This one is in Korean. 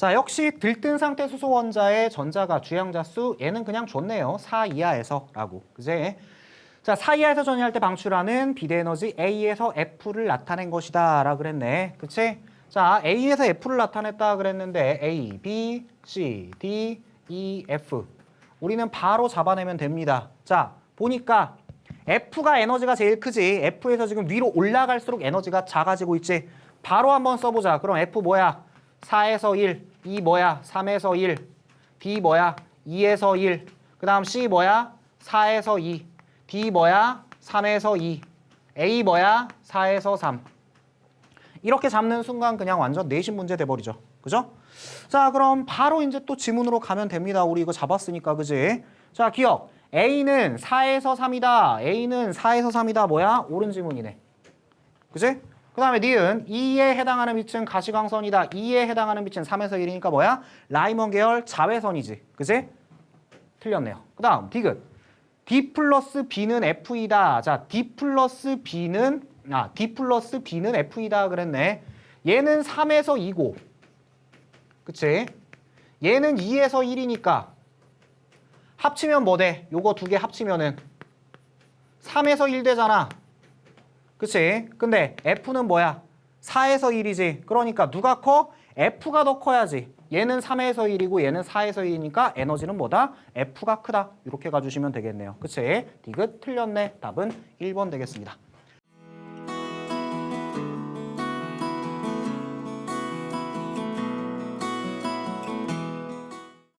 자, 역시 들뜬 상태 수소 원자의 전자가 주양자 수 얘는 그냥 좋네요. 4 이하에서라고. 그제? 자, 4 이하에서 전이할 때 방출하는 비대 에너지 A에서 F를 나타낸 것이다라 그랬네. 그치? 자, A에서 F를 나타냈다 그랬는데 A, B, C, D, E, F. 우리는 바로 잡아내면 됩니다. 자, 보니까 F가 에너지가 제일 크지. F에서 지금 위로 올라갈수록 에너지가 작아지고 있지. 바로 한번 써보자. 그럼 F 뭐야? 4에서 1. E 뭐야? 3에서 1. D 뭐야? 2에서 1. 그 다음 C 뭐야? 4에서 2. D 뭐야? 3에서 2. A 뭐야? 4에서 3. 이렇게 잡는 순간 그냥 완전 내신 문제 돼버리죠. 그죠? 자, 그럼 바로 이제 또 지문으로 가면 됩니다. 우리 이거 잡았으니까, 그지? 자, 기억. A는 4에서 3이다. A는 4에서 3이다. 뭐야? 옳은 지문이네. 그지? 그 다음에 니은 2에 해당하는 빛은 가시광선이다. 2에 해당하는 빛은 3에서 1이니까 뭐야? 라이먼 계열 자외선이지. 그지? 틀렸네요. 그 다음 디귿. D 플러스 B는 F이다. 자, D 플러스 B는 아, D 플러스 B는 F이다 그랬네. 얘는 3에서 2고. 그치? 얘는 2에서 1이니까 합치면 뭐 돼? 요거 두 개 합치면은 3에서 1 되잖아. 그치? 근데 F는 뭐야? 4에서 1이지. 그러니까 누가 커? F가 더 커야지. 얘는 3에서 1이고 얘는 4에서 1이니까 에너지는 뭐다? F가 크다. 이렇게 가주시면 되겠네요. 그치? 디귿 틀렸네. 답은 1번 되겠습니다.